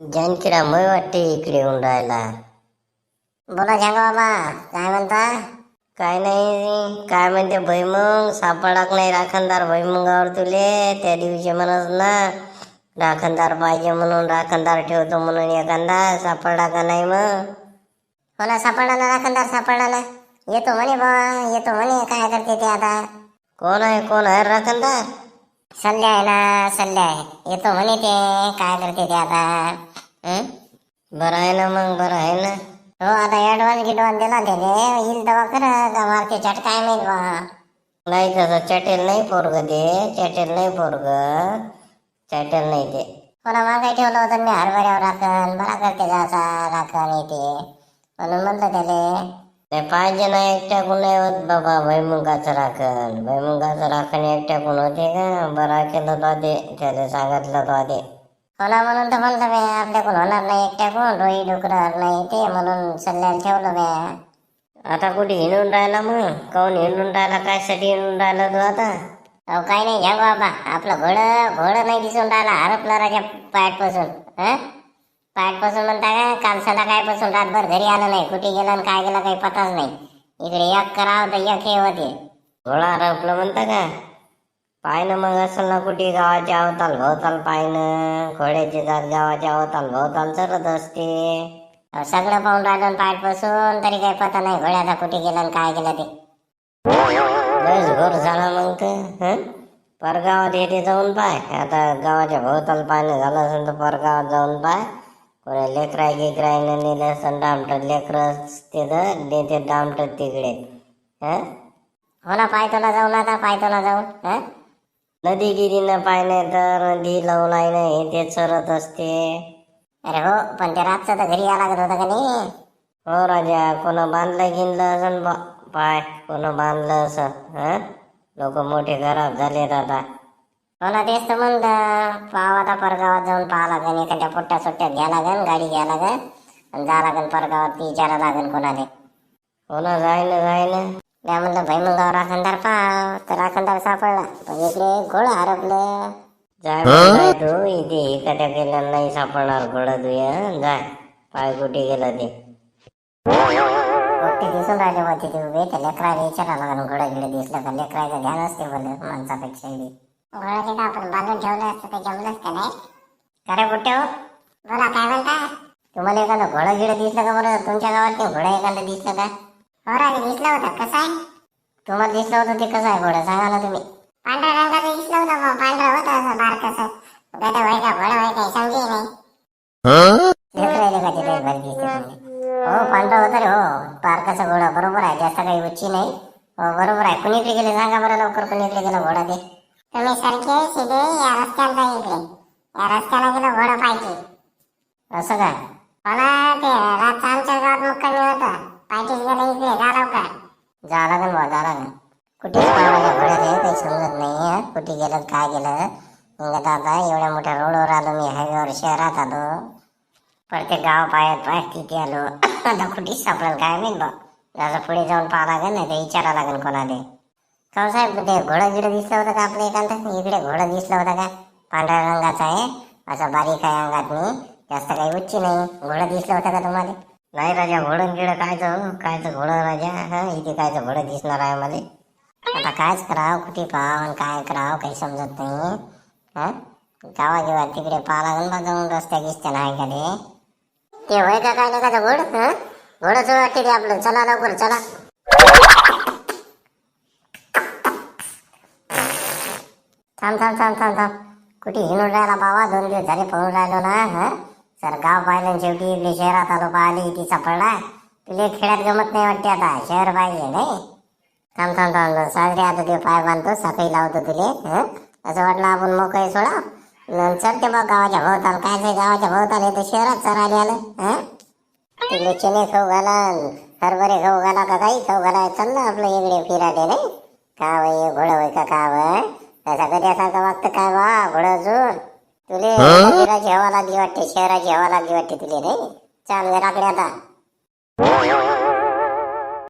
जानकीरा मय वाटते इकडे येऊन राहायला बोला सांगा बाबा काय म्हणता? काय नाही काय म्हणते भैमुंग सापडाक नाही राखणदार भैमुंगावर तुले त्या दिवशी म्हणत ना राखणदार पाहिजे म्हणून राखणदार ठेवतो म्हणून एखादा सापडला का नाही मग? मला ना सापडला ना राखणदार सापडला ना. येतो म्हणे बा येतो म्हणे काय करते ते आता? कोण आहे कोण आहे राखणदार? सल्ले आहे ना सल्ले आहे. येतो म्हणे ते काय करते ते आता? बरं आहे ना मग बरं आहे ना. हो आता ऍडव्हान्स गिडव्हान्स दिला त्याने. येईल तेव्हा खरं का मारते चट काय नाही बा. नाही तसं चटेल नाही पोरग ते. चटेल नाही पोरग. चटेल नाही ते. कोणा मागे ठेवलं होतं मी हरभऱ्यावर राखण बरा करते जासा राखण येते म्हणून म्हणलं त्याले ते पाहिजे ना एकट्याकून नाही होत बाबा भैमुंगाचं राखण. भैमुंगाचं राखण एकट्याकून होते का? बरा केलं तो ते त्याला सांगितलं तो ते मला म्हणून तर म्हणलं बे आपल्याकडून होणार नाही एकट्याकून रोई डुकरार नाही ते म्हणून सल्ल्याला ठेवलं बे. आता कुठे हिंडून राहिला मग? काऊन हिंडून राहिला काय साठी हिंडून राहिला तू आता? अहो काय नाही घ्या बाबा आपलं घोडं घोडं नाही दिसून राहिला हरपला राजा पायाटपासून हा? पायाटपासून म्हणता का काय पासून रातभर घरी आलं नाही कुठे गेलं आणि काय गेलं काही पताच नाही. इकडे एक करावं तर एक हे होते. घोडा हरपलं म्हणता का? पाहिनं मग असेल ना कुठे गावाच्या अवताल भोवताल पायनं घोड्याची जात गावाच्या अवताल भोवताल चरत असते. अहो, सगळं पाहून राहिलं पासून तरी काही पता नाही घोड्याचा कुठे गेला आणि काय गेलं ते. बस घोर झाला मग ते हं? परगावात येते जाऊन पाय. आता गावाच्या भोवताल पाणी झालं असेल तर परगावात जाऊन पाय. कोणी लेकराय गिकरायने नेलं असं डामटत लेकरं तिथं नेते डामटत तिकडे. हं? हो ना पायतोला जाऊन आता पायतोला जाऊन हा? नदी गिरीनं तर नदी लावून हे ते चरत असते. अरे हो पण ते रातचं तर घरी या लागत होतं का नाही? हो राजा कोण बांधलं गिनलं असं बा पाय कोण बांधलं असं हं? लोक मोठे खराब झालेत आता. हो ना तेच तर म्हणलं पाव आता परगावात जाऊन पाहा लागेल एखाद्या पोट्ट्या सुट्ट्यात घ्या लागेल गाडी घ्या लागेल आणि जा लागेल परगावात विचारा लागेल कोणाने हो ना जाय ना जाय ना त्या म्हणलं भाई मग राखणदार पाव तर राखणदार सापडला. पण इकडे घोड हरपलं. जाय तू. इथे एखाद्या केलं नाही सापडणार घोडं तुया जाय पाय कुठे गेलं ते? गोष्टी दिसून राहिले बा तिथे उभे. त्या लेकराला विचारा लागून घोडं गिडं दिसलं का? लेकराचं ध्यान असते बोल माणसापेक्षा बी. घोडा तिथं आपण बांधून ठेवलं असतं ते जमलंच का नाही? खरे कुठे हो बोला काय म्हणता तुम्हाला एखादं घोडं गिडं दिसलं का बरं? तुमच्या गावात ते घोडं एखादं दिसलं का? हो राजे दिसलं होतं. कसं आहे? तुम्हाला दिसलं होतं ते कसं आहे? घोडं सांगा ना तुम्ही. पांढऱ्या रंगाचं दिसलं होतं बा पांढरं होतं असं बारकसं. गदा व्हाय का घोडा व्हाय काय समजे नाही. हो पांढरं होतं रे हो. बारकाचं घोडा बरोबर आहे. जास्त काही उच्ची नाही. हो बरोबर आहे. कुणीकडे गेले? सांगा बरं लवकर कुणीकडे गेलं घोडा ते. तुम्ही सारखे सीधे या रस्त्याला जा इकडे. या रस्त्याला गेलं घोडा पाहिजे. असं काय? मला ते रातचं आमच्या गावात मुक्कामी होतं. पाहिजेच कुठे गेलं काय गेलं? मग आता एवढ्या मोठ्या रोडवर आलो मी हायवेवर शहरात आलो. प्रत्येक गाव पायात पाय तिथे आलो. आता कुठे सापडेल काय माहीत बा. जसं पुढे जाऊन पाहा लागेल ना ते विचारा लागेल कोणाला. का साहेब ते घोडं गिडं दिसलं होतं का आपल्या एखादा? इकडे घोडं दिसलं होतं का? पांढऱ्या रंगाचा आहे. असं बारीक आहे अंगात मी. जास्त काही उच्ची नाही. घोडं दिसलं होतं का तुम्हाला? नाही राजा घोडं गिडं कायचं कायचं घोडं राजा. हा इथे कायचं घोडं दिसणार आहे मला आता कायच करावं? कुठे पाहावं काय करावं? काही समजत नाही. हा? गावा गिवा तिकडे पाहा लागेल जाऊन रस्त्या गिस्त्या नाही का ते. ते होय का काय नाही का घोड हं घोडच वाटते ते आपलं. चला लवकर चला. थांब थांब थांब थांब थांब. कुठे हिंडून राहिला बाबा? दोन दिवस झाले पळून राहिलो ना सर गाव पाहिलं शेवटी इकडे शहरात आलो पाहिली ती सापडला. तुला खेड्यात गमत नाही वाटते आता. शहर पाहिजे नाही? थांब थांब थांब साजरे आता ते पाय बांधतो सकाळी लावतो तुले हं? असं वाटलं आपण मोकळे सोडा. नंतर ते बघ गावाच्या भोवताल काय ते गावाच्या भोवताल येते शहरात चरायला आलं हं? तिकडे चणे खाऊ घाला हरभरे खाऊ घाला का काही खाऊ घाला. चाललं आपलं इकडे फिराटे नाही. का वय घोडं वय का का वय त्याचा गड्यासारखं वागतं काय बा घोडं अजून? तुले फिराची हवा लागली वाटते शहराची हवा लागली वाटते तुले नाही. चाल घराकडे आता.